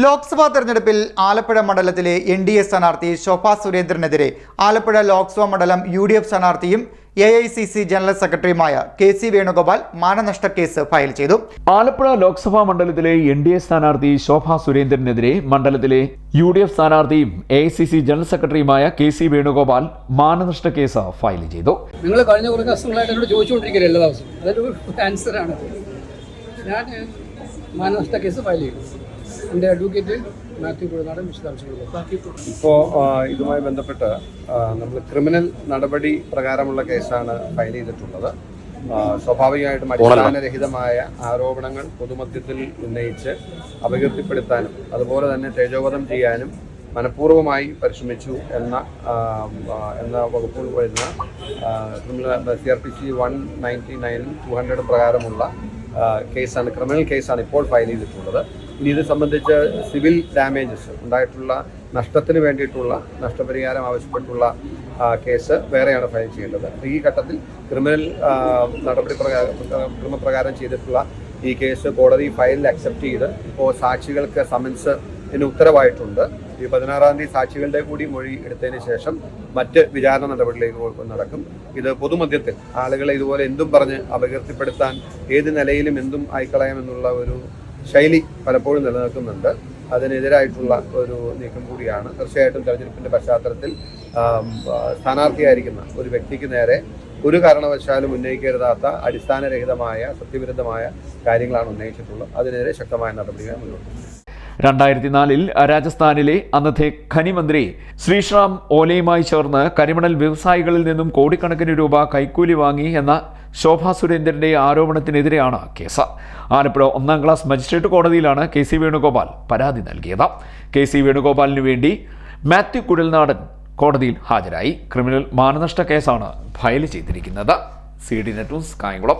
ലോക്സഭാ തെരഞ്ഞെടുപ്പിൽ ആലപ്പുഴ മണ്ഡലത്തിലെ N D A സ്ഥാനാർത്ഥി ശോഭ സുരേന്ദ്രനെതിരെ ആലപ്പുഴ ലോക്സഭാ മണ്ഡലം യു ഡി എഫ് സ്ഥാനാർത്ഥിയും A I C C general സെക്രട്ടറിയുമായ കെ സി വേണുഗോപാൽ മാനനഷ്ട കേസ് ഫയൽ ചെയ്തു. ആലപ്പുഴ ലോക്സഭാ മണ്ഡലത്തിലെ എൻ ഡി എ സ്ഥാനാർത്ഥി ശോഭ സുരേന്ദ്രനെതിരെ മണ്ഡലത്തിലെ യു ഡി എഫ് സ്ഥാനാർത്ഥിയും A I C C general സെക്രട്ടറിയുമായ കെ സി വേണുഗോപാൽ മാനനഷ്ട കേസ് ഫയൽ ചെയ്തു. നിങ്ങൾ കഴിഞ്ഞ കുറേ ദിവസങ്ങളായിട്ട് എന്നോട് ചോദിച്ചുകൊണ്ടിരിക്കുകയാണ് എല്ലാ ദിവസവും. അതൊരു ആൻസറാണ് ഞാൻ മാനനഷ്ട കേസ് ഫയൽ ചെയ്തു. എന്റെ അഡ്വക്കേറ്റ് മാത്യു കുഴനാടൻ വിശദാംശങ്ങൾ. ഇപ്പോൾ ഇതുമായി ബന്ധപ്പെട്ട് നമ്മൾ ക്രിമിനൽ നടപടി പ്രകാരമുള്ള കേസാണ് ഫയൽ ചെയ്തിട്ടുള്ളത്. സ്വാഭാവികമായിട്ടും അടിസ്ഥാനരഹിതമായ ആരോപണങ്ങൾ പൊതുമധ്യത്തിൽ ഉന്നയിച്ച് അപകീർത്തിപ്പെടുത്താനും അതുപോലെ തന്നെ തേജോവധം ചെയ്യാനും മനഃപൂർവമായി പരിശ്രമിച്ചു എന്ന എന്ന വകുപ്പിൽ വരുന്ന criminal C R P C one ninety നയനും two ഹൺഡ്രഡും പ്രകാരമുള്ള കേസാണ് ക്രിമിനൽ കേസാണ് ഇപ്പോൾ ഫയൽ ചെയ്തിട്ടുള്ളത്. ഇനി ഇത് സംബന്ധിച്ച് സിവിൽ ഡാമേജസ് ഉണ്ടായിട്ടുള്ള നഷ്ടത്തിന് വേണ്ടിയിട്ടുള്ള നഷ്ടപരിഹാരം ആവശ്യപ്പെട്ടുള്ള കേസ് വേറെയാണ് ഫയൽ ചെയ്യേണ്ടത്. ഈ ഘട്ടത്തിൽ ക്രിമിനൽ നടപടി പ്രകാരം ക്രമപ്രകാരം ചെയ്തിട്ടുള്ള ഈ കേസ് കോടതി ഫയലിൽ അക്സെപ്റ്റ് ചെയ്ത് ഇപ്പോൾ സാക്ഷികൾക്ക് സമൻസ് ഇതിന് ഉത്തരവായിട്ടുണ്ട്. ഈ പതിനാറാം തീയതി സാക്ഷികളുടെ കൂടി മൊഴി എടുത്തതിന് ശേഷം മറ്റ് വിചാരണ നടപടികളിലേക്ക് നടക്കും. ഇത് പൊതുമധ്യത്തിൽ ആളുകളെ ഇതുപോലെ എന്തും പറഞ്ഞ് അപകീർത്തിപ്പെടുത്താൻ ഏത് നിലയിലും എന്തും ആയിക്കളയാമെന്നുള്ള ഒരു ശൈലി പലപ്പോഴും നിലനിൽക്കുന്നുണ്ട്. അതിനെതിരായിട്ടുള്ള ഒരു നീക്കം കൂടിയാണ്. തീർച്ചയായിട്ടും തെരഞ്ഞെടുപ്പിന്റെ പശ്ചാത്തലത്തിൽ സ്ഥാനാർത്ഥിയായിരിക്കുന്ന ഒരു വ്യക്തിക്ക് നേരെ ഒരു കാരണവശാലും ഉന്നയിക്കരുതാത്ത അടിസ്ഥാനരഹിതമായ സത്യവിരുദ്ധമായ കാര്യങ്ങളാണ് ഉന്നയിച്ചിട്ടുള്ളത്. അതിനെതിരെ ശക്തമായ നടപടികൾ മുന്നോട്ട്. രണ്ടായിരത്തി നാലിൽ രാജസ്ഥാനിലെ അന്നത്തെ ഖനിമന്ത്രി ശ്രീശ്രാം ഓലയുമായി ചേർന്ന് കരിമണൽ വ്യവസായികളിൽ നിന്നും കോടിക്കണക്കിന് രൂപ കൈക്കൂലി വാങ്ങി എന്ന ശോഭ സുരേന്ദ്രന്റെ ആരോപണത്തിനെതിരെയാണ് കേസ്. ആലപ്പുഴ ഒന്നാം ക്ലാസ് മജിസ്ട്രേറ്റ് കോടതിയിലാണ് കെ സി വേണുഗോപാൽ പരാതി നൽകിയത്. കെ സി വേണുഗോപാലിന് വേണ്ടി മാത്യു കുഴൽനാടൻ കോടതിയിൽ ഹാജരായി. ക്രിമിനൽ മാനനഷ്ട കേസാണ് ഫയൽ ചെയ്തിരിക്കുന്നത്. C D net Kayamkulam.